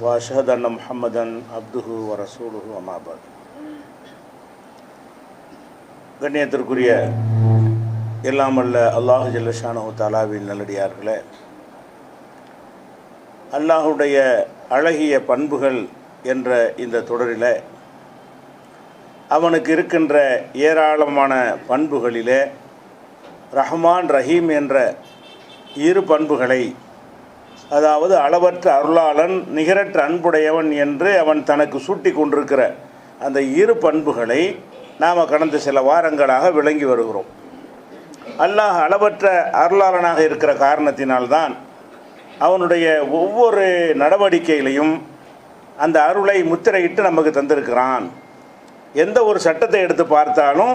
وأشهد أن محمدا عبده ورسوله أما بعد கண்ணியத்திற்குரிய எல்லாம் அல்ல அல்லாஹு ஜல்லஷானு தாலாவின் நல்லடியார்களே அல்லாஹுடைய அழகிய பண்புகள் என்ற இந்த தொடரில் அவனுக்கு இருக்கின்ற ஏராளமான பண்புகளிலே ரஹ்மான் ரஹீம் என்ற இரு பண்புகளை அதாவது அளவற்ற அருளாளன் நிகரற்ற அன்புடையவன் என்று அவன் தனக்கு சூட்டி கொண்டிருக்கிற அந்த இரு பண்புகளை நாம் கடந்த சில வாரங்களாக விளங்கி வருகிறோம். அல்லாஹ் அளவற்ற அருளாளனாக இருக்கிற காரணத்தினால்தான் அவனுடைய ஒவ்வொரு நடவடிக்கையிலையும் அந்த அருளை முத்திரையிட்டு நமக்கு தந்திருக்கிறான். எந்த ஒரு சட்டத்தை எடுத்து பார்த்தாலும்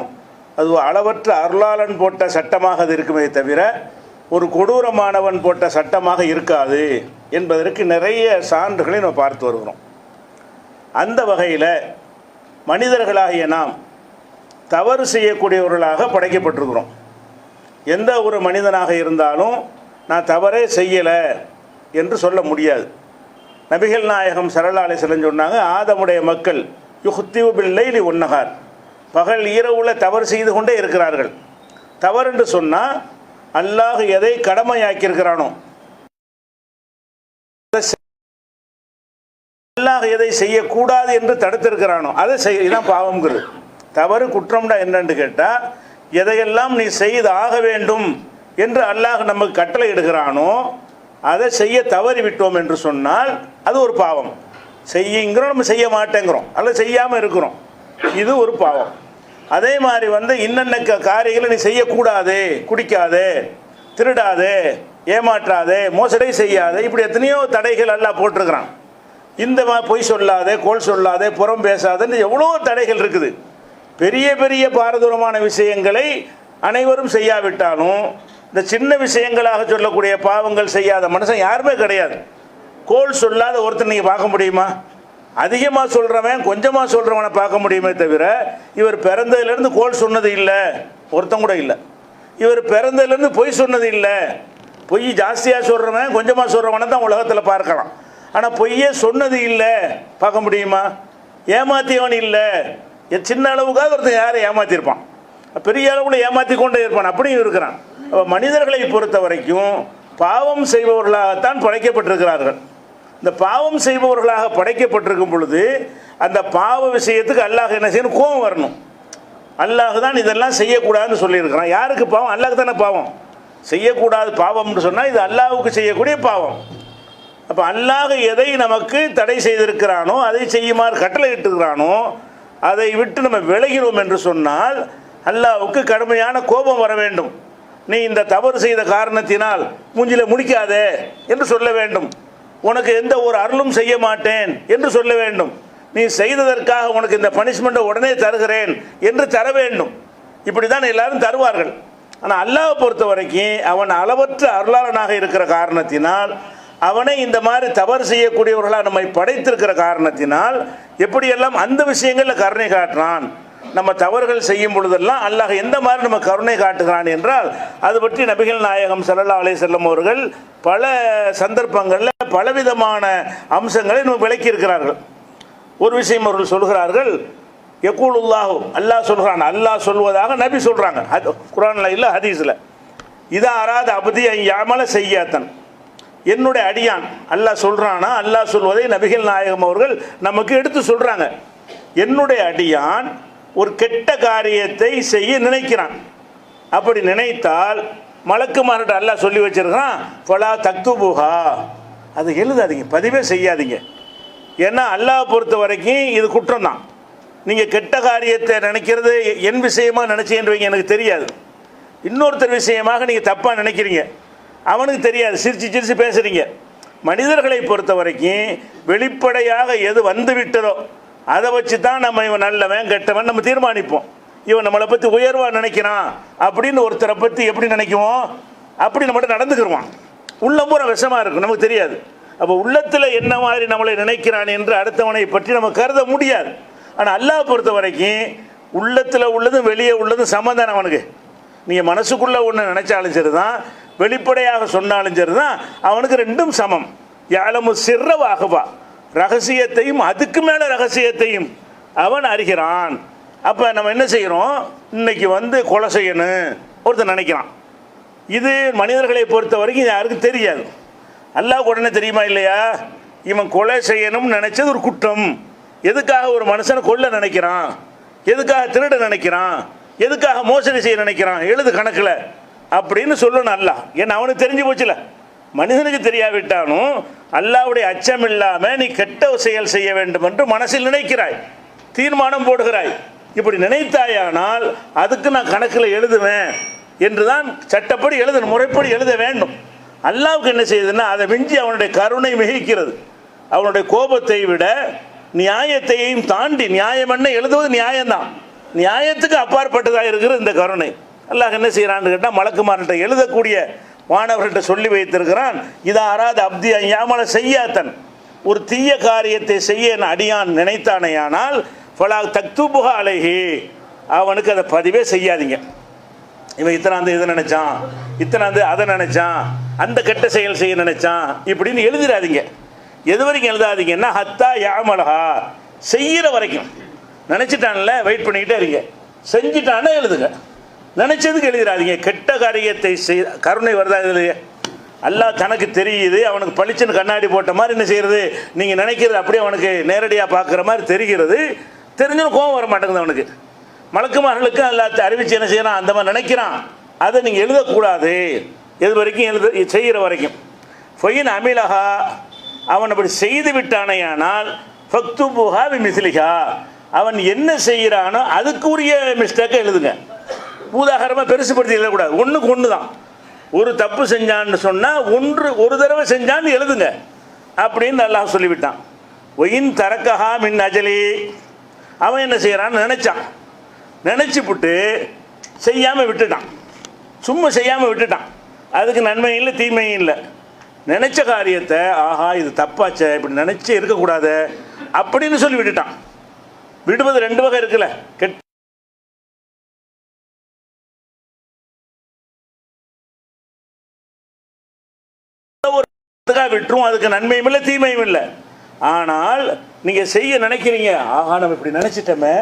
அது அளவற்ற அருளாளன் போட்ட சட்டமாக அது இருக்குமே தவிர ஒரு கொடூரமானவன் போட்ட சட்டமாக இருக்காது என்பதற்கு நிறைய சான்றுகளை நம்ம பார்த்து வருகிறோம். அந்த வகையில் மனிதர்களாகிய நாம் தவறு செய்யக்கூடியவர்களாக படைக்கப்பட்டிருக்கிறோம். எந்த ஒரு மனிதனாக இருந்தாலும் நான் தவறே செய்யலை என்று சொல்ல முடியாது. நபிகள் நாயகம் சரளாலை செல்லம் சொன்னாங்க ஆதமுடைய மக்கள் யுஹ்திவு பில்லைலி ஒன்னகார் பகல் இரவுல தவறு செய்து கொண்டே இருக்கிறார்கள். தவறு என்று சொன்னால் அல்லாஹ் எதை கடமையாக்கியிருக்கிறானோ அல்லாஹ் எதை செய்யக்கூடாது என்று தடுத்திருக்கிறானோ அதை செய்ய இதான் பாவம்ங்கிறது. தவறு குற்றம்டா என்னன்னு கேட்டால் எதையெல்லாம் நீ செய்து ஆக வேண்டும் என்று அல்லாஹ் நமக்கு கட்டளை இடுகிறானோ அதை செய்ய தவறி விட்டோம் என்று சொன்னால் அது ஒரு பாவம். செய்யுங்கிறோம் நம்ம செய்ய மாட்டேங்கிறோம். அல்ல செய்யாமல் இருக்கிறோம். இது ஒரு பாவம். அதே மாதிரி வந்து இன்னென்ன காரியங்களை நீ செய்யக்கூடாது குடிக்காதே திருடாதே ஏமாற்றாதே மோசடி செய்யாதே இப்படி எத்தனையோ தடைகள் எல்லாம் போட்டிருக்கிறான். இந்த மாதிரி பொய் சொல்லாதே கோல் சொல்லாதே புறம் பேசாதேன்னு எவ்வளோ தடைகள் இருக்குது. பெரிய பெரிய பாரதூரமான விஷயங்களை அனைவரும் செய்யாவிட்டாலும் இந்த சின்ன விஷயங்களாக சொல்லக்கூடிய பாவங்கள் செய்யாத மனுஷன் யாருமே கிடையாது. கோல் சொல்லாத ஒருத்தர் நீங்கள் பார்க்க முடியுமா? அதிகமாக சொல்கிறவன் கொஞ்சமாக சொல்கிறவனை பார்க்க முடியுமே தவிர இவர் பிறந்ததுலேருந்து கோல் சொன்னது இல்லை. ஒருத்தம் கூட இல்லை. இவர் பிறந்ததுலேருந்து பொய் சொன்னது இல்லை. பொய் ஜாஸ்தியாக சொல்கிறவன் கொஞ்சமாக சொல்கிறவனை தான் உலகத்தில் பார்க்கலாம். ஆனால் பொய்யே சொன்னது இல்லை. பார்க்க முடியுமா? ஏமாத்தியவன் இல்லை. சின்ன அளவுக்காக ஒருத்தன் யாரை ஏமாற்றிருப்பான் பெரிய அளவில் ஏமாற்றி கொண்டே இருப்பான். அப்படியும் இருக்கிறான். மனிதர்களை பொறுத்த வரைக்கும் பாவம் செய்பவர்களாகத்தான் படைக்கப்பட்டிருக்கிறார்கள். இந்த பாவம் செய்பவர்களாக படைக்கப்பட்டிருக்கும் பொழுது அந்த பாவ விஷயத்துக்கு அல்லாஹ் என்ன செய்யணும்? கோபம் வரணும். அல்லாஹ் தான் இதெல்லாம் செய்யக்கூடாதுன்னு சொல்லியிருக்கிறான். யாருக்கு பாவம்? அல்லாஹ் தானே பாவம். செய்யக்கூடாது பாவம்னு சொன்னால் இது அல்லாஹுக்கு செய்யக்கூடிய பாவம். அப்போ அல்லாஹ் எதை நமக்கு தடை செய்திருக்கிறானோ அதை செய்யுமாறு கட்டளை இட்டுக்கிறானோ அதை விட்டு நம்ம விலகிறோம் என்று சொன்னால் அல்லாஹுக்கு கடுமையான கோபம் வர வேண்டும். நீ இந்த தவறு செய்த காரணத்தினால் மூஞ்சில முடிக்காதே என்று சொல்ல வேண்டும். உனக்கு எந்த ஒரு அருளும் செய்ய மாட்டேன் என்று சொல்ல வேண்டும். நீ செய்ததற்காக உனக்கு இந்த பனிஷ்மெண்ட்டை உடனே தருகிறேன் என்று தர வேண்டும். இப்படி தான் எல்லாரும் தருவார்கள். ஆனால் அல்லாவை பொறுத்த வரைக்கும் அவன் அளவற்ற அருளாளனாக இருக்கிற காரணத்தினால் அவனை இந்த மாதிரி தவறு செய்யக்கூடியவர்களாக நம்மை படைத்திருக்கிற காரணத்தினால் எப்படியெல்லாம் அந்த விஷயங்களில் கருணை காட்டுறான் நம்ம தவறுகள் செய்யும் பொழுதெல்லாம் அல்லாஹ் எந்த மாதிரி நம்ம கருணை காட்டுகிறான் என்றால் அது பற்றி நபிகள் நாயகம் ஸல்லல்லாஹு அலே செல்லம் அவர்கள் பல சந்தர்ப்பங்களில் பலவிதமான அம்சங்களை நம்ம விளக்கியிருக்கிறார்கள். ஒரு விஷயம் அவர்கள் சொல்கிறார்கள் யக்கூலுல்லாஹு அல்லாஹ் சொல்கிறான் அல்லாஹ் சொல்வதாக நபி சொல்கிறாங்க அது குரானில் இல்லை ஹதீஸில். இதா அராத அபதி யாமல செய்யாத்தன் என்னுடைய அடியான் அல்லாஹ் சொல்கிறானா அல்லாஹ் சொல்வதை நபிகள் நாயகம் அவர்கள் நமக்கு எடுத்து சொல்கிறாங்க என்னுடைய அடியான் ஒரு கெட்ட காரியத்தை செய்ய நினைக்கிறான். அப்படி நினைத்தால் மலக்குமார்கிட்ட அல்லாஹ் சொல்லி வச்சிருக்கிறான் ஃபலா தக்துபுஹா. அதை எழுதாதீங்க பதிவே செய்யாதீங்க. ஏன்னா அல்லாஹ் பொறுத்த வரைக்கும் இது குற்றம் தான் நீங்கள் கெட்ட காரியத்தை நினைக்கிறது என் விஷயமாக நினச்சேன்றவங்க எனக்கு தெரியாது. இன்னொருத்தர் விஷயமாக நீங்கள் தப்பாக நினைக்கிறீங்க. அவனுக்கு தெரியாது சிரிச்சு சிரித்து பேசுகிறீங்க மனிதர்களை பொறுத்த வரைக்கும் வெளிப்படையாக எது வந்து விட்டதோ அதை வச்சு தான் நம்ம இவன் நல்லவன் கெட்டவன் நம்ம தீர்மானிப்போம். இவன் நம்மளை பற்றி உயர்வாக நினைக்கிறான் அப்படின்னு ஒருத்தரை பற்றி எப்படி நினைக்குவோம்? அப்படி நம்மகிட்ட நடந்துக்கிடுவான் உள்ளம் பூரா விஷமாக இருக்கும் நமக்கு தெரியாது. அப்போ உள்ளத்தில் என்ன மாதிரி நம்மளை நினைக்கிறான் என்று அடுத்தவனை பற்றி நம்ம கருத முடியாது. ஆனால் அல்லாஹ் பொறுத்த வரைக்கும் உள்ளத்தில் உள்ளதும் வெளியே உள்ளதும் சம்மந்தான அவனுக்கு. நீங்கள் மனசுக்குள்ளே ஒன்று நினச்சாலும் சரி தான் வெளிப்படையாக சொன்னாலும் சரி தான் அவனுக்கு ரெண்டும் சமம். யாழமு சிறவாகவா ரகசியத்தையும் அதுக்கு மேலே ரகசியத்தையும் அவன் அறிகிறான். அப்போ நம்ம என்ன செய்கிறோம் இன்னைக்கு வந்து கொலை செய்யணும். ஒருத்தன் நினைக்கிறான். இது மனிதர்களை பொறுத்த வரைக்கும் யாருக்கும் தெரியாது. அல்லாஹ் உடனே தெரியுமா இல்லையா? இவன் கொலை செய்யணும்னு நினைச்சது ஒரு குற்றம். எதுக்காக ஒரு மனுஷனை கொல்ல நினைக்கிறான்? எதுக்காக திருட நினைக்கிறான்? எதுக்காக மோசடி செய்ய நினைக்கிறான்? எழுது கணக்கில். அப்படின்னு சொல்லணும் அல்லாஹ். ஏன்னா அவனுக்கு தெரிஞ்சு போச்சுல. மனிதனுக்கு தெரியாவிட்டாலும் அல்லாவுடைய அச்சம் இல்லாமல் நீ கெட்ட செயல் செய்ய வேண்டும் என்று மனசில் நினைக்கிறாய். தீர்மானம் போடுகிறாய். இப்படி நினைத்தாயானால் அதுக்கு நான் கணக்கில் எழுதுவேன் என்றுதான் சட்டப்படி எழுதணும் முறைப்படி எழுத வேண்டும். அல்லாவுக்கு என்ன செய்யுதுன்னா அதை மிஞ்சி அவனுடைய கருணை மிகிக்கிறது. அவனுடைய கோபத்தை விட நியாயத்தையும் தாண்டி நியாயம் என்ன? எழுதுவது நியாயம்தான். நியாயத்துக்கு அப்பாற்பட்டதாக இருக்கிற இந்த கருணை. அல்லாஹ் என்ன செய்கிறான்னு கேட்டால் மலக்குமார்கிட்ட எழுதக்கூடிய மாணவர்கள்ட்ட சொல்லி வைத்திருக்கிறான் இதை அராத அப்தி ஐயாமல செய்யாத்தன். ஒரு தீய காரியத்தை செய்ய என் அடியான் நினைத்தானேயானால் ஃபலா தக்துபுகா அழகி அவனுக்கு அதை பதிவே செய்யாதீங்க. இவன் இத்தனாந்து இதை நினைச்சான்? இத்தனாந்து அதை நினைச்சான்? அந்த கெட்ட செயல் செய்ய நினைச்சான்? இப்படின்னு எழுதிடாதீங்க. எது வரைக்கும் எழுதாதீங்கன்னா ஹத்தா யாமலஹா செய்கிற வரைக்கும். நினச்சிட்டான்ல வெயிட் பண்ணிக்கிட்டே இருங்க. செஞ்சிட்டான்னா எழுதுங்க. நினைச்சதுக்கு எழுதிடாதீங்க. கெட்ட காரியத்தை செய் கருணை வருதா இதுலையே அல்லா தனக்கு தெரியுது அவனுக்கு பளிச்சுன்னு கண்ணாடி போட்ட மாதிரி என்ன செய்யறது? நீங்கள் நினைக்கிறது அப்படியே அவனுக்கு நேரடியாக பார்க்குற மாதிரி தெரிகிறது. தெரிஞ்சும் கோபம் வர மாட்டேங்குது அவனுக்கு. மலக்குமார்களுக்கு எல்லாத்தையும் அறிவிச்சு என்ன செய்யறான்? அந்த மாதிரி நினைக்கிறான். அதை நீங்கள் எழுதக்கூடாது. எது வரைக்கும் எழுத செய்கிற வரைக்கும். ஃபொயின் அமிலஹா. அவன் அப்படி செய்து விட்டானேயானால் ஃபக்துபுஹா மிஸ்லிகா அவன் என்ன செய்கிறானோ அதுக்குரிய மிஸ்டேக்கை எழுதுங்க. பூதாகரமாக பெருசுப்படுத்தி எழுதக்கூடாது ஒன்றுக்கு ஒன்று தான் ஒரு தப்பு செஞ்சான்னு சொன்னால் ஒன்று ஒரு தடவை செஞ்சான்னு எழுதுங்க. அப்படின்னு அல்லாஹ் சொல்லிவிட்டான். ஒயின் தரக்கஹா மின் அஜலி. அவன் என்ன செய்கிறான்னு நினச்சான். நினச்சிப்புட்டு செய்யாமல் விட்டுட்டான். சும்மா செய்யாமல் விட்டுட்டான். அதுக்கு நன்மையும் இல்லை தீமையும் இல்லை. நினச்ச காரியத்தை ஆஹா இது தப்பாச்சே இப்படி நினச்சி இருக்கக்கூடாது அப்படின்னு சொல்லி விட்டுட்டான் விடுவது ரெண்டு வகை இருக்குல்ல. கெட் அதுக்காக விட்டுரும் அதுக்கு நன்மையும் இல்லை தீமையும் இல்லை. ஆனால் நீங்கள் செய்ய நினைக்கிறீங்க. ஆஹா நம்ம இப்படி நினச்சிட்டோமே.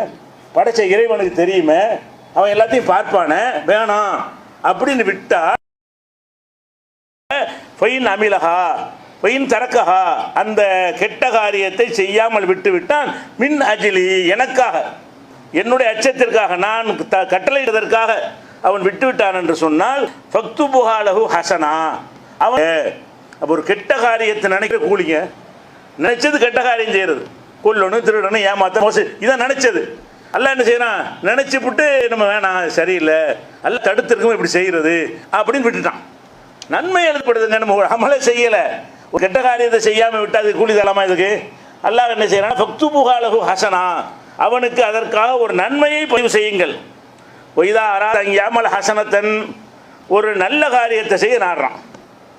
படைச்ச இறைவனுக்கு தெரியுமே. அவன் எல்லாத்தையும் பார்ப்பானே. வேணாம். அப்படின்னு விட்டா பொயின் அமிலகா பொயின் தரக்கஹா அந்த கெட்ட காரியத்தை செய்யாமல் விட்டு விட்டான் மின் அஜிலி எனக்காக. என்னுடைய அச்சத்திற்காக நான் த கட்டளையிடுவதற்காக அவன் விட்டு விட்டான் என்று சொன்னால் ஃபக்து புகாலகு ஹசனா. அவன் அப்போ ஒரு கெட்ட காரியத்தை நினைக்கிற கூலிங்க நினைச்சது கெட்ட காரியம் செய்யறது. கொல்லணும் திருடணும் ஏமாத்த மோச இதான் நினைச்சது. அல்ல என்ன செய்யறான் நினைச்சு விட்டு நம்ம வேணாம் சரியில்லை. அல்ல தடுத்திருக்கோம் இப்படி செய்யறது அப்படின்னு விட்டுட்டான். நன்மை எழுதப்படுதுங்க நம்ம ஒரு அமலை செய்யலை. ஒரு கெட்ட காரியத்தை செய்யாமல் விட்டால் அது கூலி தரலாமா இதுக்கு? அல்லாஹ் என்ன செய்யறான்? ஃபக்து புகாலகு ஹசனா. அவனுக்கு அதற்காக ஒரு நன்மையை பதிவு செய்யுங்கள். ஒய்தா அராத யாமல் ஹசனத்தன் ஒரு நல்ல காரியத்தை செய்ய நாடுறான்.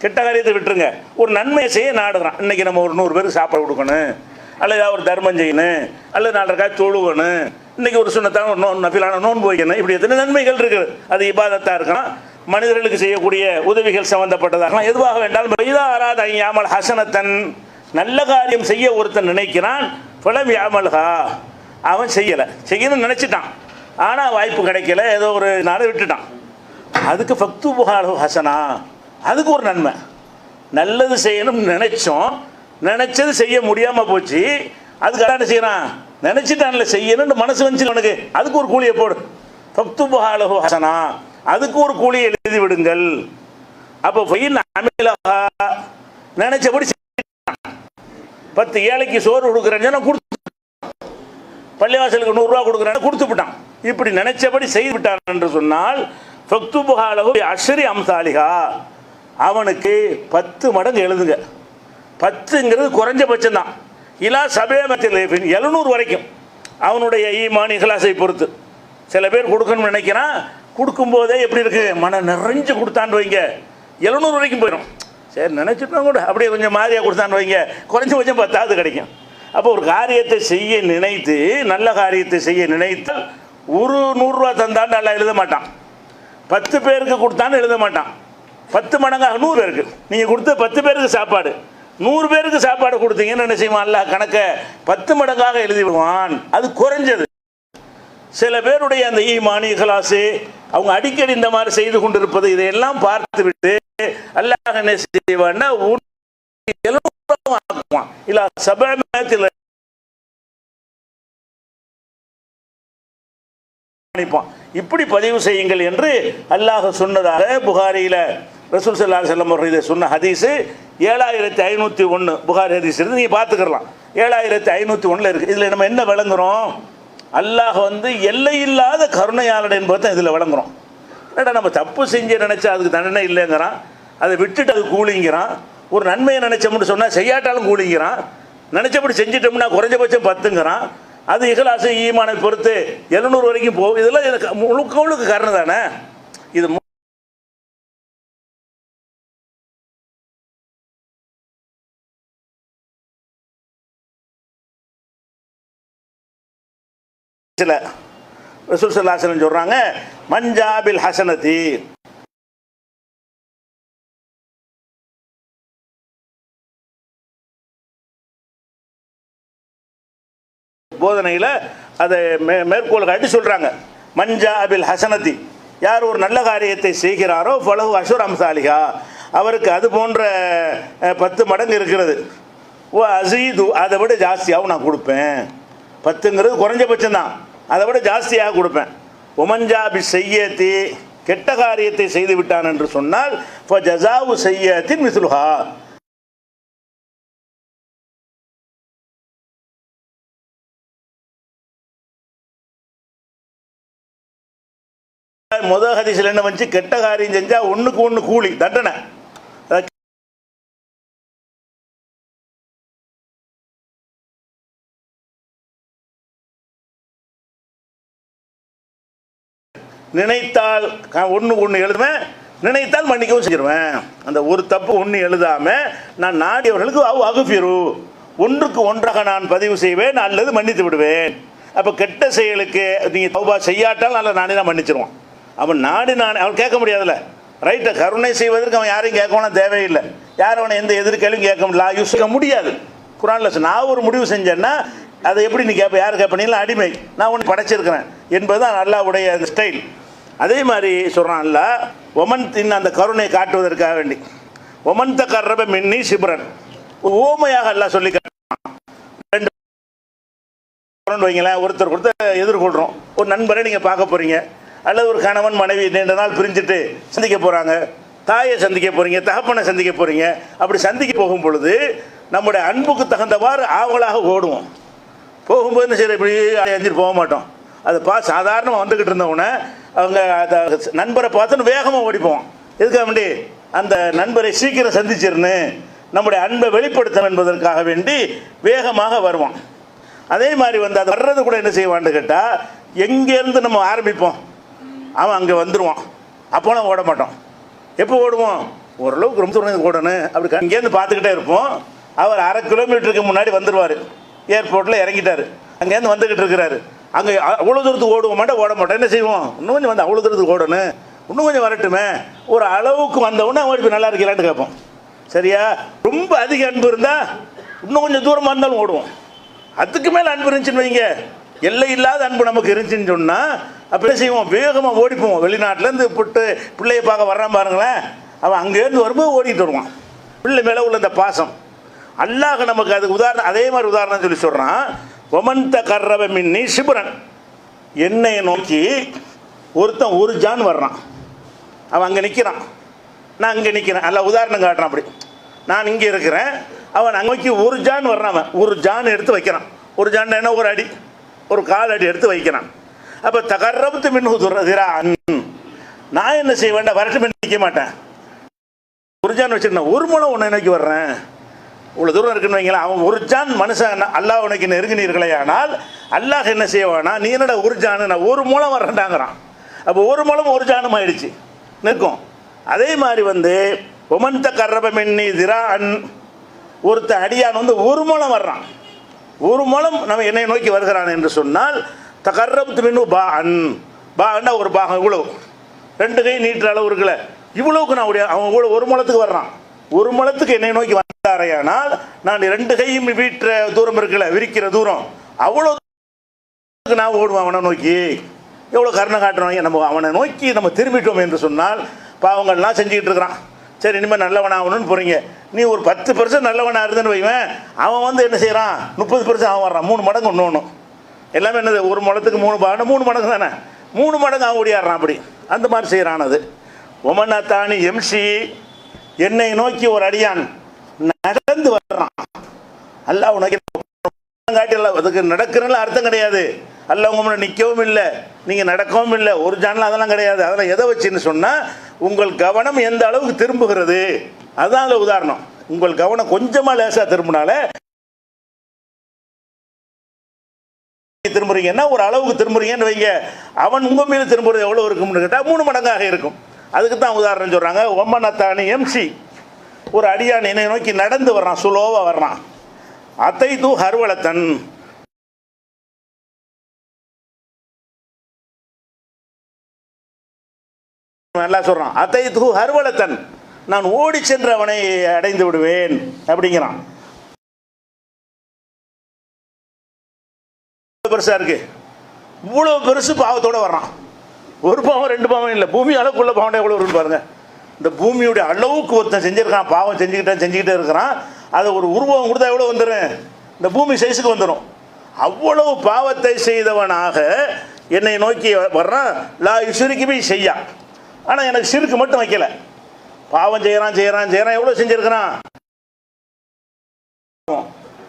கெட்ட காரியத்தை விட்டுருங்க. ஒரு நன்மையை செய்ய நாடுறான். இன்னைக்கு நம்ம ஒரு நூறு பேருக்கு சாப்பாடு கொடுக்கணும். அல்லது ஏதாவது ஒரு தர்மம் செய்யணும். அல்லது நாலரைக்காய் தொழுவணும் இன்னைக்கு ஒரு சுண்ணத்தான ஒரு நோன் நபிலான நோன்பு வைக்கணும். இப்படி எத்தனை நன்மைகள் இருக்குது. அது இபாதத்தாக இருக்கலாம். மனிதர்களுக்கு செய்யக்கூடிய உதவிகள் சம்பந்தப்பட்டதாக எதுவாக வேண்டாலும் வைதா அராத ஐயாமல் ஹசனத்தன். நல்ல காரியம் செய்ய ஒருத்தன் நினைக்கிறான். புலம் யாமல்ஹா அவன் செய்யலை. செய்யணும்னு நினச்சிட்டான். ஆனால் வாய்ப்பு கிடைக்கல. ஏதோ ஒரு நாளை விட்டுட்டான். அதுக்கு ஃபக்து புகாலோ ஹசனா. அதுக்கு ஒரு நன்மை. நல்லது செய்யணும்னு நினைச்சோம். நினைச்சது செய்ய முடியாமல் போச்சு. அதுக்கு என்ன செய்யறான்? நினைச்சிட்டான்ல செய்யணும்னு மனசு வந்துச்சு உனக்கு அதுக்கு ஒரு கூலியை போடு. பக்து புகாலு ஹசனா. அதுக்கு ஒரு கூலியை எழுதி விடுங்கள். அப்போ ஃபைன் அமிலஹா. நினைச்சபடி பத்து ஏழைக்கு சோறு கொடுக்குறேன்னு சொன்னா கொடுத்து பள்ளிவாசலுக்கு நூறுரூவா கொடுக்குறேன்னு கொடுத்து விட்டான். இப்படி நினைச்சபடி செய்து விட்டான் என்று சொன்னால் ஃபக்துபுகாலகு அஷ்ரி அம்சாலிகா அவனுக்கு பத்து மடங்கு எழுதுங்க. பத்துங்கிறது குறைஞ்சபட்சம் தான் இலா சபேமத்தில் எழுநூறு வரைக்கும். அவனுடைய ஈமான் இகலாசை பொறுத்து. சில பேர் கொடுக்கணும்னு நினைக்கிறான். கொடுக்கும்போதே எப்படி இருக்கு? மன நிறைஞ்சு கொடுத்தான்னு வைங்க. எழுநூறு வரைக்கும் போயிடும். சரி நினச்சிட்டோம் கூட அப்படியே கொஞ்சம் மாதிரியாக கொடுத்தான்னு வைங்க. குறைஞ்ச கொஞ்சம் பத்தாவது கிடைக்கும். அப்போ ஒரு காரியத்தை செய்ய நினைத்து நல்ல காரியத்தை செய்ய நினைத்தால் ஒரு நூறுரூவா தந்தான்னு நல்லா எழுத மாட்டான். பத்து பேருக்கு கொடுத்தான்னு எழுத மாட்டான். பத்து மடங்காக நூறு பேருக்கு நீங்கள் கொடுத்த பத்து பேருக்கு சாப்பாடு. நூறு பேருக்கு சாப்பாடு கொடுத்தீங்கன்னு என்ன செய்வான்? அல்ல கணக்கை பத்து மடங்காக எழுதி விடுவான். அது குறைஞ்சது. சில பேருடைய அந்த ஈமானி இஹ்லாசு அவங்க அடிக்கடி இந்த மாதிரி செய்து கொண்டிருப்பது இதையெல்லாம் பார்த்து விட்டு அல்லாஹ் என்ன செய்வான்னா ஆக்குவான். இல்ல சபத்தில் இப்படி பதிவு செய்யுங்கள் என்று அல்லாஹ் சொன்னதாக புகாரியில ரசூல் சல்லா செல்லம் அவர்கள் இதை சொன்ன ஹதீஸு ஏழாயிரத்தி ஐநூற்றி ஒன்று புகார் ஹதீஸ் இருந்து நீங்கள் பார்த்துக்கலாம் ஏழாயிரத்தி ஐநூற்றி ஒன்றில் இருக்குது இதில் நம்ம என்ன விளங்குறோம்? அல்லாஹ் வந்து எல்லையில்லாத கருணையாளன் என்பது தான் இதில் விளங்குறோம். என்னடா நம்ம தப்பு செஞ்சு நினச்சா அதுக்கு தண்டனை இல்லைங்கிறான். அதை விட்டுட்டு அது கூலிங்கிறான். ஒரு நன்மையை நினச்சோம்னு சொன்னால் செய்யாட்டாலும் கூலிங்கிறான். நினச்சபடி செஞ்சிட்டோம்னா குறைஞ்சபட்சம் பத்துங்கிறான். அது இகலாசு ஈமானை பொறுத்து எழுநூறு வரைக்கும் போகும் இதெல்லாம் முழுக்க முழுக்க காரணம் தானே? இது சில ரசூல் சல்லாசனம் சொல்றாங்க மஞ்சாபில் ஹசனதி. போதனையில் அதை மே மேற்கோள் காட்டி சொல்கிறாங்க மஞ்சா அபில் ஹசனதி. யார் ஒரு நல்ல காரியத்தை செய்கிறாரோ பலகு அசுர் அம்சாலிகா அவருக்கு அது போன்ற பத்து மடங்கு இருக்கிறது. ஓ அசீது. அதை விட ஜாஸ்தியாகவும் நான் கொடுப்பேன். பத்துங்கிறது குறைஞ்சபட்சம் தான் அதை விட ஜாஸ்தியாக கொடுப்பேன். உமஞ்சாபி செய்யத்தி கெட்ட காரியத்தை செய்து விட்டான் என்று சொன்னால் இப்போ ஜசாவு செய்யத்தின் மிசுலுஹா முதல் ஹதிசில் என்ன வந்துச்சு? கெட்ட காரியம் செஞ்சா ஒன்றுக்கு ஒன்று கூலி தண்டனை. நினைத்தால் ஒன்று ஒன்று எழுதுவேன். நினைத்தால் மன்னிக்கவும் செஞ்சிருவேன். அந்த ஒரு தப்பு ஒன்று எழுதாமல் நான் நாடியவர்களுக்கு அவ் அகுஃபிரு. ஒன்றுக்கு ஒன்றாக நான் பதிவு செய்வேன் அல்லது மன்னித்து விடுவேன். அப்போ கெட்ட செயலுக்கு நீங்கள் தௌபா செய்யாட்டால் நல்ல நானே தான் மன்னிச்சிருவான். அவன் நாடு நான் அவன் கேட்க முடியாதுல்ல. ரைட்டை கருணை செய்வதற்கு அவன் யாரையும் கேட்கணும் தேவையில்லை. யாரும் அவனை எந்த எதிர்கேள்வியும் கேட்க முடியல. யூசிக்க முடியாது. குரானில் நான் ஒரு முடிவு செஞ்சேன்னா அதை எப்படி நீ கேட்ப யார் கேட்பனீங்களா அடிமை. நான் ஒன்று படைச்சிருக்கிறேன். என்பதுதான் அல்லாவுடைய அந்த ஸ்டைல் அதே மாதிரி சொல்கிறான்ல ஒமன் தின் அந்த கருணை காட்டுவதற்காக வேண்டி. ஒமன் த கர்ரப மின்னி சிப்ரன். ஓமையாக எல்லாம் சொல்லி காட்டுறான். ரெண்டு வைங்களேன் ஒருத்தர் ஒருத்தர் எதிர்கொள்கிறோம் ஒரு நண்பரை நீங்கள் பார்க்க போகிறீங்க அல்லது ஒரு கணவன் மனைவி நீண்ட நாள் பிரிஞ்சுட்டு சந்திக்க போகிறாங்க தாயை சந்திக்க போகிறீங்க தகப்பனை சந்திக்க போகிறீங்க அப்படி சந்திக்க போகும் பொழுது நம்முடைய அன்புக்கு தகுந்தவாறு ஆவலாக ஓடுவோம். போகும்போது சரி இப்படி எஞ்சிட்டு போக மாட்டோம். அது பா சாதாரணமாக வந்துக்கிட்டு இருந்தவுடனே அவங்க நண்பரை பார்த்துன்னு வேகமாக ஓடிப்போம். போவோம் எதுக்காக வேண்டி? அந்த நண்பரை சீக்கிரம் சந்திச்சிருன்னு நம்முடைய அன்பை வெளிப்படுத்தணும் என்பதற்காக வேண்டி வேகமாக வருவான் அதே மாதிரி வந்து அது வர்றது கூட என்ன செய்வான்னு கேட்டால் எங்கேருந்து நம்ம ஆரம்பிப்போம்? அவன் அங்கே வந்துடுவான் அப்போலாம் ஓட மாட்டோம். எப்போ ஓடுவோம்? ஓரளவுக்கு ரொம்ப தூரம் ஓடணும். அப்படி க- இங்கேருந்து பார்த்துக்கிட்டே இருப்போம். அவர் அரை கிலோமீட்டருக்கு முன்னாடி வந்துடுவார் ஏர்போர்ட்டில் இறங்கிட்டார். அங்கேருந்து வந்துக்கிட்டு இருக்கிறாரு. அங்கே அவ்வளோ தூரத்துக்கு ஓடுவோம் மாட்டோம் ஓட மாட்டோம். என்ன செய்வோம்? இன்னும் கொஞ்சம் வந்து அவ்வளோ தூரத்துக்கு ஓடணும். இன்னும் கொஞ்சம் வரட்டுமே. ஒரு அளவுக்கு வந்தவுடனே அவன் நல்லா இருக்கலான்னு கேட்போம். சரியா? ரொம்ப அதிக அன்பு இருந்தால் இன்னும் கொஞ்சம் தூரமாக இருந்தாலும் ஓடுவோம். அதுக்கு மேலே அன்பு இருந்துச்சுன்னு வைங்க. எல்லை இல்லாத அன்பு நமக்கு இருந்துச்சுன்னு சொன்னால் அப்போ என்ன செய்வோம்? வேகமாக ஓடிப்போம் வெளிநாட்டிலேருந்து புட்டு பிள்ளையை பார்க்க வர்றான் பாருங்களேன். அவன் அங்கேருந்து வரும்போது ஓடிட்டு வருவான். பிள்ளை மேலே உள்ள அந்த பாசம். அல்லாஹ் நமக்கு அதுக்கு உதாரணம் அதே மாதிரி உதாரணம் சொல்லி சொல்கிறான் ஒமந்த கர்ரவ மின்னி சிபுரன். என்னையை நோக்கி ஒருத்தன் ஒரு ஜான் வர்றான். அவன் அங்கே நிற்கிறான் நான் அங்கே நிற்கிறேன் அல்ல உதாரணம் காட்டுறான் அப்படி. நான் இங்கே இருக்கிறேன். அவன் அங்கே நோக்கி ஒரு ஜான் வர்றான் அவன். ஒரு ஜான் எடுத்து வைக்கிறான். ஒரு ஜான் என்ன? ஒரு அடி. ஒரு கால் அடி எடுத்து வைக்கிறான். அப்போ தகரபத்து மின்னு அன் நான் என்ன செய்வேன் வரட்டு நிற்க மாட்டேன். ஒரு ஜான் வச்சிருந்தேன் ஒரு முளை உன்னை நோக்கி வர்றேன். இவ்வளோ தூரம் இருக்குன்னு வைங்களேன். அவன் உருஜான் மனுஷன். அல்லாஹ் உனக்கு நெருங்கினீர்களே ஆனால் அல்லாஹ் என்ன செய்வானா நீ என்னடா ஒரு நான் ஒரு மூலம் வரண்டாங்கிறான் அப்போ ஒரு மூலம் ஒரு ஜானும் ஆயிடுச்சு. நிற்கும். அதே மாதிரி வந்து ஒமந்த கர்ரபமென்னி திரா அன் ஒருத்த அடியான் வந்து ஒரு மூலம் வர்றான். ஒரு மூலம் நம்ம என்னை நோக்கி வருகிறான் என்று சொன்னால் தகர்ரபத்து மின்னு பா அன் பா அண்ணா ஒரு பாகம் இவ்வளோ ரெண்டு கை நீட்டுற அளவு இருக்குல்ல. இவ்வளவுக்கு நான் உடைய- அவன் இவ்வளோ ஒரு மூலத்துக்கு வர்றான். ஒரு மூலத்துக்கு என்னை நோக்கி வந்தாரையானால் நான் ரெண்டு கையும் வீட்டுற தூரம் இருக்குல்ல விரிக்கிற தூரம். அவ்வளோ நான் ஓடுவேன் அவனை நோக்கி. எவ்வளோ கருணை காட்டுறோம் நம்ம அவனை நோக்கி நம்ம திரும்பிட்டோம் என்று சொன்னால் பாவங்கள்லாம் செஞ்சுக்கிட்டு இருக்கிறான். சரி இனிமேல் நல்லவனாக ஆகணும்னு போகிறீங்க நீ ஒரு பத்து பர்சன்ட் நல்லவனாக இருந்துன்னு வைவேன். அவன் வந்து என்ன செய்கிறான் முப்பது பர்சன்ட் அவன் வர்றான். மூணு மடங்கு ஒன்று ஒன்று எல்லாமே என்னது ஒரு முடத்துக்கு மூணு பாடம் மூணு மடங்கு தானே? மூணு மடங்கு அவன் ஓடியாடுறான் அப்படி. அந்த மாதிரி செய்கிறான் அது. ஒமன்னா தானி எம்சி என்னை நோக்கி ஒரு அடியான். நடந்து வர்றான். அல்ல உனக்கு காட்டில அதுக்கு நடக்கிறனால அர்த்தம் கிடையாது. அல்ல உங்க முன்னாடி நிற்கவும் இல்லை. நீங்கள் நடக்கவும் இல்லை. ஒரு ஜானல் அதெல்லாம் கிடையாது. அதெல்லாம் எதை வச்சுன்னு சொன்னால் உங்கள் கவனம் எந்த அளவுக்கு திரும்புகிறது? அதுதான் அதில் உதாரணம். உங்கள் கவனம் கொஞ்சமாக லேசாக திரும்பினாலே திரும்புறீங்கன்னா ஒரு அளவுக்கு திரும்புறீங்கன்னு வைங்க. அவன் உங்கள் மீது திரும்புறது எவ்வளோ இருக்கும்னு கேட்டால் மூணு மடங்காக இருக்கும். அதுக்கு தான் உதாரணம் சொல்கிறாங்க ஒம்மனத்தானி எம்சி. ஒரு அடியான் என்னை நோக்கி நடந்து வர்றான் சுலோவாக வர்றான். அத்தை தூ ஹர்வலத்தன். நல்லா சொல்றான் அத்தை தூ ஹர்வலத்தன். நான் ஓடி சென்று அவனை அடைந்து விடுவேன் அப்படிங்கிறான். பெருசா இருக்கு. இவ்வளவு பெருசு பாவத்தோட வர்றான். ஒரு பாவம் ரெண்டு பாவம் இல்லை. பூமி அளவுக்குள்ள பாவம் எவ்வளோ இருக்குன்னு பாருங்க. இந்த பூமியுடைய அளவுக்கு ஒருத்தன் செஞ்சிருக்கான் பாவம் செஞ்சுக்கிட்டே செஞ்சுக்கிட்டே இருக்கிறான். அதை ஒரு உருவம் கொடுத்தா எவ்வளோ வந்துடும் இந்த பூமி சைஸுக்கு வந்துடும் அவ்வளவு பாவத்தை செய்தவனாக என்னை நோக்கி வர்றான். லா இசுரிக்குமே செய்யா ஆனால் எனக்கு சிறுக்கு மட்டும் வைக்கல. பாவம் செய்கிறான் செய்கிறான் செய்கிறான் எவ்வளோ செஞ்சிருக்கிறான்?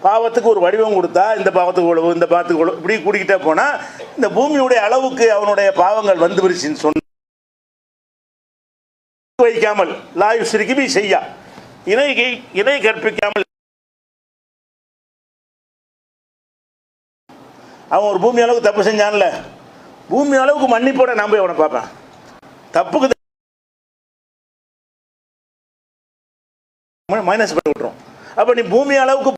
பாவத்துக்கு ஒரு வடிவம் கொடுத்தா இந்த பாவத்துக்கு உழவு இந்த பாவத்துக்கு உழவு இப்படி கூட்டிக்கிட்டே போனால் இந்த பூமியுடைய அளவுக்கு அவனுடைய பாவங்கள் வந்துருச்சுன்னு சொன்ன வைக்காமல் லாயு சிறுகிபி செய்யா. இணை இணை கற்பிக்காமல். அவன் ஒரு பூமி அளவுக்கு தப்பு செஞ்சான்ல. பூமி அளவுக்கு மன்னிப்போட நான் போய் அவனை பார்ப்பேன். தப்புக்கு மைனஸ் பண்ணி விட்டுரும் அப்ப நீ பூமி அளவுக்கு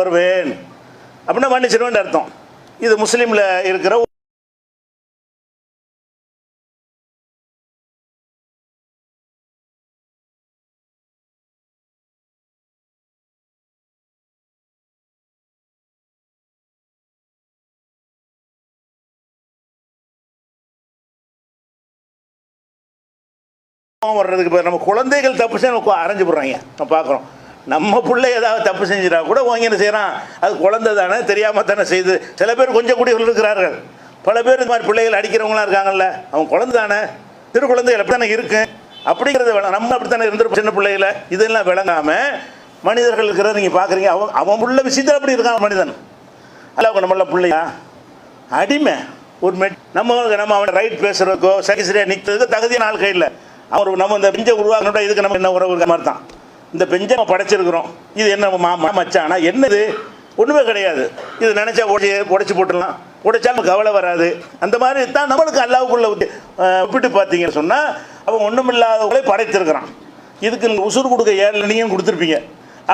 வருவேன். அப்படின்னா மன்னிச்சிருவேன் அர்த்தம். இது முஸ்லீம்ல இருக்கிற கோபம் வர்றதுக்கு பேர் நம்ம குழந்தைகள் தப்பு செஞ்சு நம்ம அரைஞ்சு போடுறாங்க. நம்ம பார்க்குறோம் நம்ம பிள்ளை ஏதாவது தப்பு செஞ்சிட்டா கூட வாங்கி என்ன செய்கிறான் அது குழந்தை தானே தெரியாமல் தானே செய்து சில பேர் கொஞ்சம் குடிகள் இருக்கிறார்கள் பல பேர் இந்த மாதிரி பிள்ளைகள் அடிக்கிறவங்களாம் இருக்காங்கல்ல அவன் குழந்தை தானே. திரு குழந்தைகள் அப்படி தானே இருக்கு? அப்படிங்கிறத வேணாம் நம்ம அப்படி தானே இருந்திருப்போம் சின்ன பிள்ளைகள இதெல்லாம் விளங்காமல் மனிதர்கள் இருக்கிறத நீங்கள் பார்க்குறீங்க அவன் அவன் உள்ள விஷயத்தில் அப்படி இருக்கான் மனிதன். அல்ல அவங்க நம்மள பிள்ளையா? அடிமை. ஒரு மெட் நம்ம நம்ம அவன் ரைட் பேசுறதுக்கோ சரி சரியாக நிற்கிறதுக்கோ தகுதியான ஆள் கையில். அவர் நம்ம இந்த பெஞ்சை உருவாக்கணும் இதுக்கு நம்ம என்ன உறவு இருக்க மாதிரி தான். இந்த பெஞ்சை நம்ம படைச்சிருக்கிறோம். இது என்ன மாமா மச்சானா? என்னது? ஒன்றுமே கிடையாது. இது நினச்சா உடச்சி உடச்சி போட்டுடலாம். உடைச்சாலும் கவலை வராது. அந்த மாதிரி தான் நம்மளுக்கு அல்லாவுக்குள்ள ஒப்பிட்டு பார்த்தீங்கன்னு சொன்னால் அவன் ஒன்றும் இல்லாதவங்களே படைத்திருக்கிறான். இதுக்கு உசுறு கொடுக்க ஏழு நீங்கள் கொடுத்துருப்பீங்க.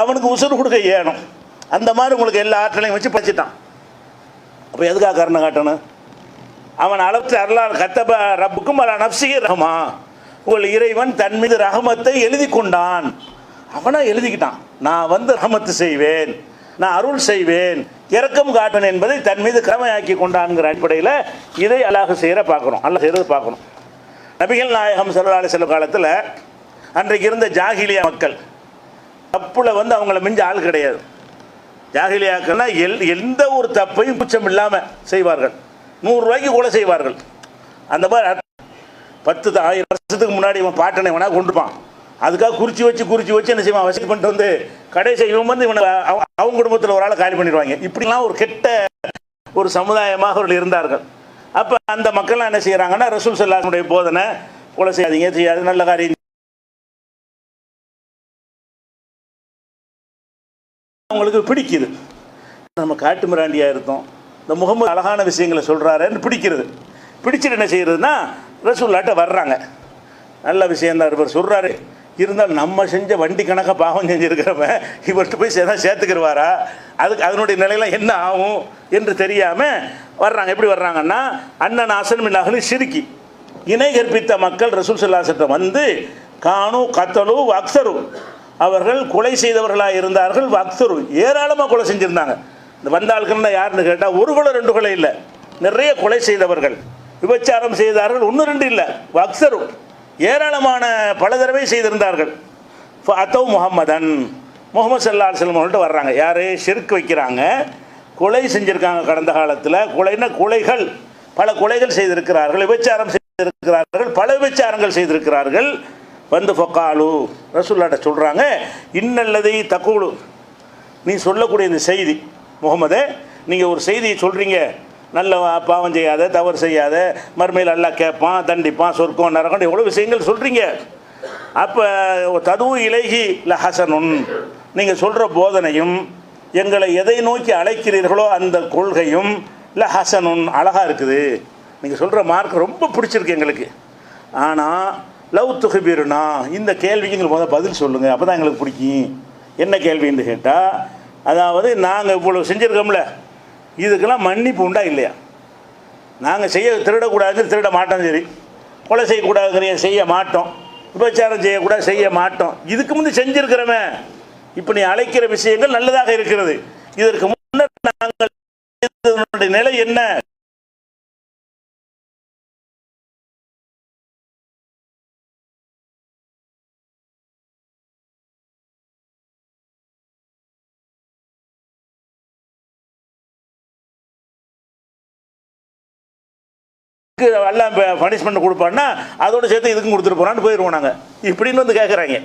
அவனுக்கு உசுறு கொடுக்க ஏனும் அந்த மாதிரி உங்களுக்கு எல்லா ஆற்றலையும் வச்சு படைச்சிட்டான். அப்போ எதுக்காக கருணை காட்டணும்? அவன் அளவுக்கு அருளால் கத்தப ரப்புக்கும் அல்ல நப்சிகி ரஹமா. உங்கள் இறைவன் தன் மீது ரகமத்தை எழுதி கொண்டான். அவனா எழுதிக்கிட்டான். நான் வந்து ரகமத்து செய்வேன். நான் அருள் செய்வேன். இரக்கம் காட்டன் என்பதை தன் மீது கடமையாக்கி கொண்டான்ங்கிற அடிப்படையில் இதை அல்லாஹ் செய்கிற பார்க்குறோம் அல்ல செய்கிறது பார்க்கணும். நபிகள் நாயகம் சல்லா செல்லும் காலத்தில் அன்றைக்கு இருந்த ஜாகிலியா மக்கள் தப்புல வந்து அவங்கள மிஞ்ச ஆள் கிடையாது. ஜாகிலியாக்கள்னா எல் எந்த ஒரு தப்பையும் குச்சம் இல்லாமல் செய்வார்கள். நூறுரூவாய்க்கு கூட செய்வார்கள். அந்த மாதிரி பத்து ஆயிரம் வருஷத்துக்கு முன்னாடி இவன் பாட்டனை வேணா கொண்டுப்பான். அதுக்காக குறிச்சு வச்சு குறிச்சு வச்சு என்ன செய்வான்? வசதி பண்ணிட்டு வந்து கடைசி இவன் வந்து இவனை அவங்க குடும்பத்தில் ஒரு ஆளை காலி பண்ணிடுவாங்க. இப்படிலாம் ஒரு கெட்ட ஒரு சமுதாயமாக அவர்கள் இருந்தார்கள். அப்போ அந்த மக்கள்லாம் என்ன செய்கிறாங்கன்னா ரசூல் சல்லாமுடைய போதனை கொலை செய்யாதீங்க செய்யாது நல்ல காரியம் அவங்களுக்கு பிடிக்குது. நம்ம காட்டு மிராண்டியாக இருந்தோம் இந்த முகமது அழகான விஷயங்களை சொல்கிறாருன்னு பிடிக்கிறது. பிடிச்சிட்டு என்ன செய்கிறதுனா ரசூல்லாட்ட வர்றாங்க. நல்ல விஷயந்தான் இவர் சொல்கிறாரு இருந்தாலும் நம்ம செஞ்ச வண்டி கணக்காக பாவம் செஞ்சுருக்கிறவன் இவர்கிட்ட போய் சேர்ந்தா சேர்த்துக்கிடுவாரா? அதுக்கு அதனுடைய நிலையெல்லாம் என்ன ஆகும் என்று தெரியாமல் வர்றாங்க. எப்படி வர்றாங்கன்னா அண்ணன் ஆசனமில்லாகனு சிரிக்கி. இணை கற்பித்த மக்கள் ரசூல் சல்லாசத்தை வந்து காணும் கத்தலு அக்சரு அவர்கள் கொலை செய்தவர்களாக இருந்தார்கள் அக்சரு ஏராளமாக கொலை செஞ்சுருந்தாங்க. இந்த வந்தாள்கள்னா யாருன்னு கேட்டால் ஒரு கொலை ரெண்டு கொலை இல்லை. நிறைய கொலை செய்தவர்கள். விபச்சாரம் செய்தார்கள். ஒன்று ரெண்டு இல்லை. அக்சரு ஏராளமான பல தடவை செய்திருந்தார்கள். அத்தவ் முகம்மதன் முகமது சல்லா அலுவலம் அவங்கள்ட்ட வர்றாங்க. யார்? ஷிர்க் வைக்கிறாங்க. கொலை செஞ்சுருக்காங்க கடந்த காலத்தில். கொலைன்னா கொலைகள். பல கொலைகள் செய்திருக்கிறார்கள். விபச்சாரம் செய்திருக்கிறார்கள். பல விபச்சாரங்கள் செய்திருக்கிறார்கள். வந்து ஃபொக்காலு ரசூல்லாட்ட சொல்கிறாங்க இன்னல்லதை தக்கூலு நீ சொல்லக்கூடிய இந்த செய்தி முகமது நீங்கள் ஒரு செய்தியை சொல்கிறீங்க நல்ல பாவம் செய்யாத தவறு செய்யாத மறுமையில் எல்லாம் கேட்பான் தண்டிப்பான் சொர்க்கம் நரகம் எவ்வளோ விஷயங்கள் சொல்கிறீங்க அப்போ ததுவு இலகி ல நீங்கள் சொல்கிற போதனையும் எங்களை எதை நோக்கி அழைக்கிறீர்களோ அந்த கொள்கையும் ல ஹசனுன் அழகாக இருக்குது. நீங்கள் சொல்கிற மார்க் ரொம்ப பிடிச்சிருக்கு எங்களுக்கு. ஆனால் லவ் துகபீருனா இந்த கேள்விக்கு எங்களுக்கு முதல் பதில் சொல்லுங்கள் அப்போ தான் எங்களுக்கு பிடிக்கும். என்ன கேள்வின்னு கேட்டால் அதாவது நாங்கள் இவ்வளோ செஞ்சுருக்கோம்ல இதுக்கெல்லாம் மன்னிப்பு உண்டா இல்லையா? நாங்கள் செய்ய திருடக்கூடாதுன்னு திருட மாட்டோம் சரி. கொலை செய்யக்கூடாதுங்கிற செய்ய மாட்டோம். விபச்சாரம் செய்யக்கூடாது செய்ய மாட்டோம். இதுக்கு முந்தி செஞ்சுருக்கிறோமே. இப்போ நீ அழைக்கிற விஷயங்கள் நல்லதாக இருக்கிறது. இதற்கு முன்னர் நாங்கள் நிலை என்ன? எல்லாம் பனிஷ்மெண்ட் கொடுப்பான்னா அதோட சேர்த்து இதுக்கும் கொடுத்துட்டு போகிறான்னு போயிடுவோம் நாங்கள் இப்படின்னு வந்து கேட்குறாங்க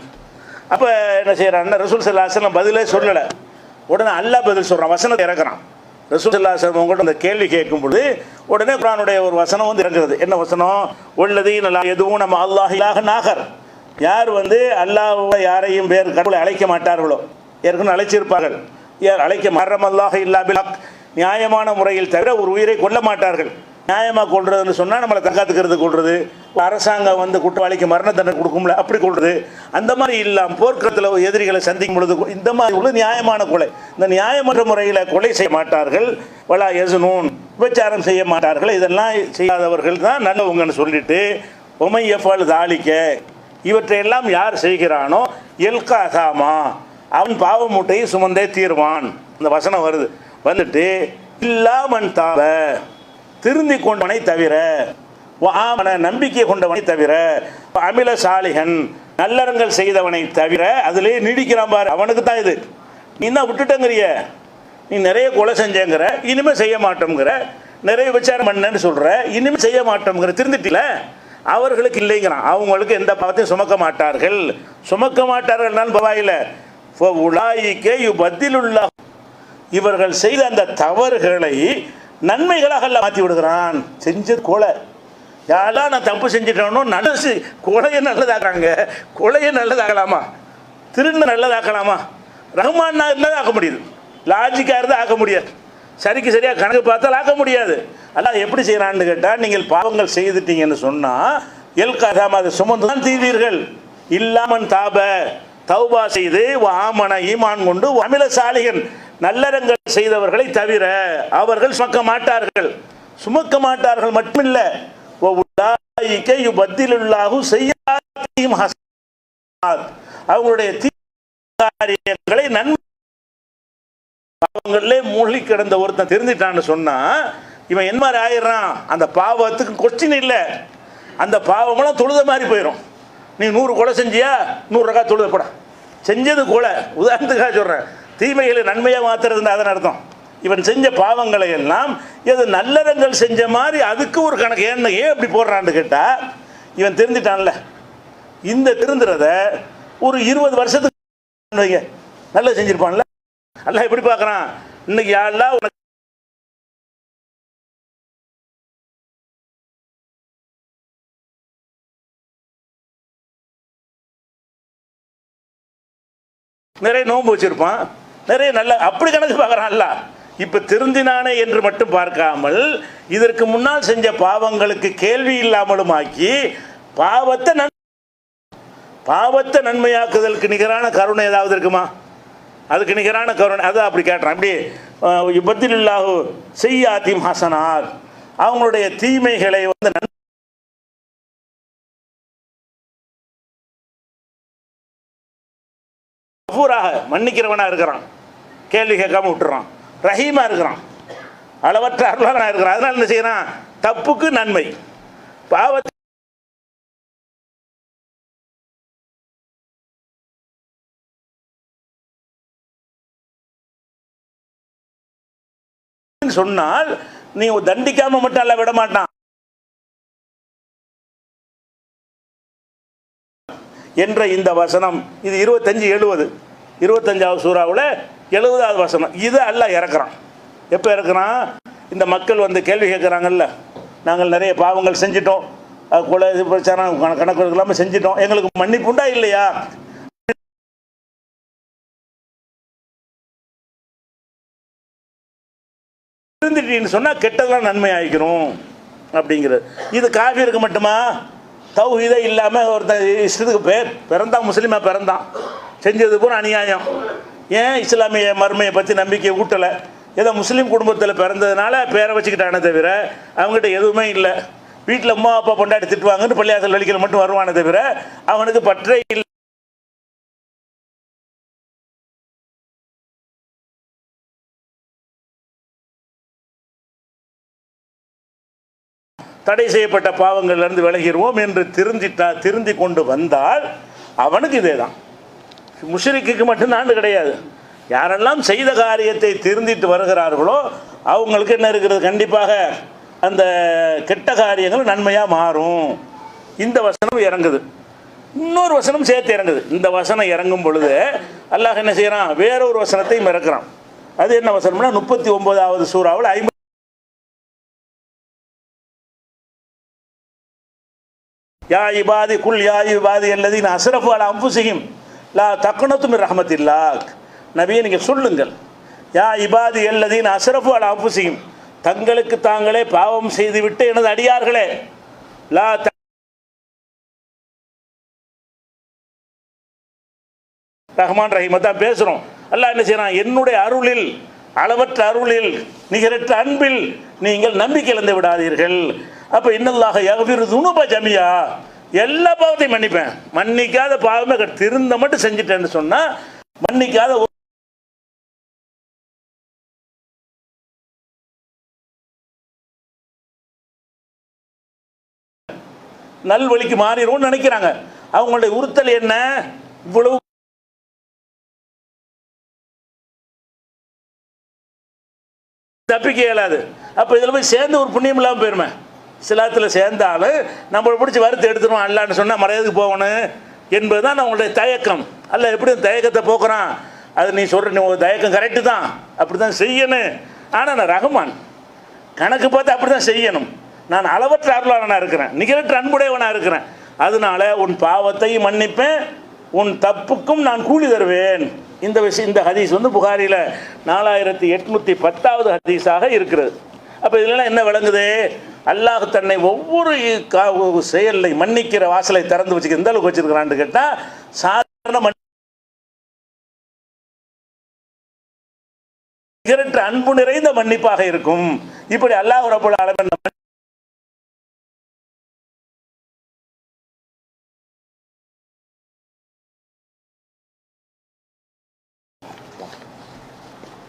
அப்போ என்ன செய்கிறாங்கன்னா ரசூல் சல்லாசலம் பதிலே சொல்லலை. உடனே அல்லாஹ் பதில் சொல்கிறான் வசனத்தை இறக்குறான். ரசூல் சல்லாசலம் உங்கள்கிட்ட அந்த கேள்வி கேட்கும் பொழுது உடனே குரானுடைய ஒரு வசனம் வந்து இறங்குறது. என்ன வசனம்? உள்ளது நல்லா எதுவும் நம்ம அல்லாஹிலாக நாகர் யார் வந்து அல்லாஹ் யாரையும் வேறு கடவுளை அழைக்க மாட்டார்களோ? ஏற்கனவே அழைச்சிருப்பார்கள். யார் அழைக்க மரம் அல்லாஹ் இல்லா நியாயமான முறையில் தவிர ஒரு உயிரை கொல்ல மாட்டார்கள். நியாயமாக கொள்றதுன்னு சொன்னால் நம்மளை தக்காத்துக்கிறது கொள்றது. அரசாங்கம் வந்து குற்றவாளிக்கு மரண தண்டனை கொடுக்கும்ல அப்படி கொள்றது. அந்த மாதிரி இல்லாமல் போர்க்களத்தில் எதிரிகளை சந்திக்கும் பொழுது இந்த மாதிரி உள்ள நியாயமான கொலை. இந்த நியாயமற்ற முறையில் கொலை செய்ய மாட்டார்கள். வலா எசுனூன் விபச்சாரம் செய்ய மாட்டார்கள். இதெல்லாம் செய்யாதவர்கள் தான் நல்லவங்கன்னு சொல்லிட்டு உமை எஃபால் தாளிக்க இவற்றையெல்லாம் யார் செய்கிறானோ எல்காசாமா அவன் பாவ மூட்டையை சுமந்தே தீர்வான். இந்த வசனம் வருது. வந்துட்டு இல்லாமன் தாவ. திருந்தி கொண்டவனை தவிர ஆமன நம்பிக்கை கொண்டவனை தவிர அமில சாலிகன் நல்லறங்கள் செய்தவனை தவிர அதிலே நீடிக்கிறான் பாரு அவனுக்கு தான் இது. நீ தான் விட்டுட்டங்கிறிய? நீ நிறைய கொலை செஞ்சேங்கிற இனிமேல் செய்ய மாட்டோங்கிற நிறைய விசாரம் பண்ணேன்னு சொல்கிற இனிமேல் செய்ய மாட்டோங்கிற திருந்திட்டில? அவர்களுக்கு இல்லைங்கிறான். அவங்களுக்கு எந்த பாவத்தையும் சுமக்க மாட்டார்கள். சுமக்க மாட்டார்கள்னாலும் பரவாயில்ல உலாயிக்கே பதிலுள்ள இவர்கள் செய்த அந்த தவறுகளை நன்மைகளாக அல்ல மாற்றி விடுகிறான். செஞ்சது கொலை. யாரெல்லாம் நான் தப்பு செஞ்சிட்டேனோ நல்லது கொலையை நல்லதாக்குறாங்க. கொலையை நல்லதாக்கலாமா? திருண்ண நல்லதாக்கலாமா? ரஹ்மான்னா இருந்தால் ஆக்க முடியுது? லாஜிக்காக இருந்தால் ஆக்க முடியாது. சரிக்கு சரியாக கணக்கு பார்த்தால் ஆக்க முடியாது. அல்லாஹ் எப்படி செய்கிறான்னு கேட்டால் நீங்கள் பாவங்கள் செய்துட்டீங்கன்னு சொன்னால் எல் கதாம அதை சுமந்து தான் தீவீர்கள் இல்லாமன் தாப தௌபா செய்து ஆமன ஈமான் கொண்டு அமில சாலிகன் நல்லறங்கள் செய்தவர்களை தவிர அவர்கள் சுமக்க மாட்டார்கள். சுமக்க மாட்டார்கள் மட்டுமில்ல. அவங்களுடைய தீ காரியங்களை நன்மை அவங்களே மூழ்கி கிடந்த ஒருத்தன் தெரிஞ்சிட்டான்னு சொன்னா இவன் என்ன மாதிரி ஆயிடுறான். அந்த பாவத்துக்கு கொஸ்டின் இல்லை. அந்த பாவமெல்லாம் தொழுத மாதிரி போயிடும் நீ நூறு கொலை செஞ்சியா? நூறு ரகா தொழுத போட செஞ்சது கொலை. உதாரணத்துக்காக சொல்கிறேன் தீமைகளை நன்மையாக மாற்றுறதுன்னு அதன் அர்த்தம். இவன் செஞ்ச பாவங்களை எல்லாம் எது நல்லறங்கள் செஞ்ச மாதிரி அதுக்கு ஒரு கணக்கு. ஏன்னு ஏன் இப்படி போடுறான்னு கேட்டால் இவன் தெரிஞ்சிட்டான்ல. இந்த திருந்துறத ஒரு இருபது வருஷத்துக்கு வைங்க. நல்லா செஞ்சிருப்பான்ல. நல்லா எப்படி பார்க்குறான்? இன்னைக்கு யாரெல்லாம் உனக்கு நிறைய நோன்பு வச்சுருப்பான். நிறைய நல்ல அப்படி கணக்கு பார்க்குறான் இப்போ திருந்தினானே என்று மட்டும் பார்க்காமல் இதற்கு முன்னால் செஞ்ச பாவங்களுக்கு கேள்வி இல்லாமலும் ஆக்கி பாவத்தை நன் பாவத்தை நன்மையாக்குதலுக்கு நிகரான கருணை ஏதாவது இருக்குமா? அதுக்கு நிகரான கருணை அதை அப்படி கேட்டுறான் அப்படி இல்லாஹு செய்யாத்திம் ஹசனார் அவங்களுடைய தீமைகளை வந்து நன் மன்னிக்கிறவனா இருக்கிறான். கேள்வி கேட்காம விட்டுறான். ரஹீமா இருக்கிறான். அளவற்ற அருளாளனாக இருக்கிறான். அதனால என்ன செய்யறான்? தப்புக்கு நன்மை. பாவத்தை சொன்னால் நீ தண்டிக்காம மட்டும் அல்ல விட மாட்டான். என்ற இந்த வசனம். இது இருபத்தஞ்சு எழுபது. இருபத்தஞ்சாவது சூறாவில் எழுபதாவது வசனம். இது அல்ல இறக்குறான். எப்போ இறக்குறான்? இந்த மக்கள் வந்து கேள்வி கேட்குறாங்கல்ல. நாங்கள் நிறைய பாவங்கள் செஞ்சிட்டோம். அது கொலை இது பிரச்சாரம் கணக்கு இல்லாமல் செஞ்சிட்டோம். எங்களுக்கு மன்னிப்புண்டா இல்லையா? இருந்துட்டீங்கன்னு சொன்னால் கெட்டதெல்லாம் நன்மை ஆகிக்கணும் அப்படிங்கிறது. இது காஃபிருக்கு மட்டுமா? தௌஹீதே இல்லாமல் ஒருத்தன் இஷ்டத்துக்கு பேர் பிறந்தான் முஸ்லீமாக பிறந்தான். செஞ்சது பூரா அநியாயம். ஏன் இஸ்லாமிய மர்மையை பற்றி நம்பிக்கை ஊட்டலை? ஏதோ முஸ்லீம் குடும்பத்தில் பிறந்ததுனால பேரை வச்சுக்கிட்டானே தவிர அவங்ககிட்ட எதுவுமே இல்லை. வீட்டில் அம்மா அப்பா பொண்டாட்டி திட்டுவாங்கன்னு பள்ளியாசல் வலிக்கல மட்டும் வருவானே தவிர அவனுக்கு பற்றே இல்லை. தடை செய்யப்பட்ட பாவங்களிலிருந்து விலகிடுவோம் என்று திருந்திட்டா திருந்தி கொண்டு வந்தால் அவனுக்கு இதே தான் முஷரிக்கு மட்டும்தான் கிடையாது. யாரெல்லாம் செய்த காரியத்தை திருந்திட்டு வருகிறார்களோ அவங்களுக்கு என்ன இருக்கிறது? கண்டிப்பாக அந்த கெட்ட காரியங்கள் நன்மையாக மாறும். இந்த வசனம் இறங்குது. இன்னொரு வசனம் சேர்த்து இறங்குது. இந்த வசனம் இறங்கும் பொழுது அல்லாஹ் என்ன செய்கிறான் வேறொரு வசனத்தையும் இறக்குறான் அது என்ன வசனம்னா முப்பத்தி ஒன்பதாவது சூறாவில் ஐம்பது யா இபாதி குல் யா இபாதி அல்லதீன் அஸ்ரஃபு அலா அம்புசிஹிம் லா தக்குனத்து ரஹமத் இல்லாக் நபியை நீங்கள் சொல்லுங்கள். யா இபாதி அல்லதீன் அசரஃபு அல் அம்புசிஹிம் தங்களுக்கு தாங்களே பாவம் செய்துவிட்டு எனது அடியார்களே. லா த- ரஹ்மான் ரஹீமை தான் பேசுகிறோம் அல்லாஹ் என்ன செய்யறான்? என்னுடைய அருளில் அளவற்ற அருளில் நிகரற்ற அன்பில் நீங்கள் நம்பிக்கை இழந்து விடாதீர்கள். அப்போ இன்னல்லாக யகவிரு துணுப ஜமியா எல்லா பாவத்தையும் மன்னிப்பேன். மன்னிக்காத பாவமே திருந்த மட்டும் செஞ்சுட்டேன்னு சொன்னால் மன்னிக்காத ஒரு- நல்வழிக்கு மாறிடும்னு நினைக்கிறாங்க. அவங்களுடைய உறுத்தல் என்ன? இவ்வளவு தப்பிக்க இயலாது. அப்போ இதில் போய் சேர்ந்து ஒரு புண்ணியம் இல்லாமல் போயிருமே. சிலாத்தில் சேர்ந்தாலும் நம்மளை பிடிச்சி வறுத்து எடுத்துருவோம் அல்லான்னு சொன்னால் மறையாதுக்கு போகணும் என்பது தான் நம்மளுடைய தயக்கம். அல்ல எப்படி தயக்கத்தை போக்குறான்? அது நீ சொல்கிற நீ ஒரு தயக்கம் கரெக்டு தான். அப்படி தான் செய்யணும். ஆனால் நான் ரகுமான். கணக்கு பார்த்து அப்படி தான் செய்யணும். நான் அளவற்ற அருளாளனாக இருக்கிறேன். நிகரற்ற அன்புடையவனாக இருக்கிறேன். அதனால உன் பாவத்தையும் மன்னிப்பேன். உன் தப்புக்கும் நான் கூலி தருவேன். இந்த விஷயம் இந்த ஹதீஸ் வந்து புகாரியில் நாலாயிரத்தி எட்நூற்றி பத்தாவது ஹதீஸாக இருக்கிறது. அப்போ இதெல்லாம் என்ன விளங்குது? அல்லாஹ் தன்னை ஒவ்வொரு செயலை மன்னிக்கிற வாசலை திறந்து வச்சுக்க எந்த அளவுக்கு வச்சிருக்கிறான்னு கேட்டால் சாதாரண மன்னி- நிகரற்ற அன்பு நிறைந்த மன்னிப்பாக இருக்கும். இப்படி அல்லாஹ் ரபுல்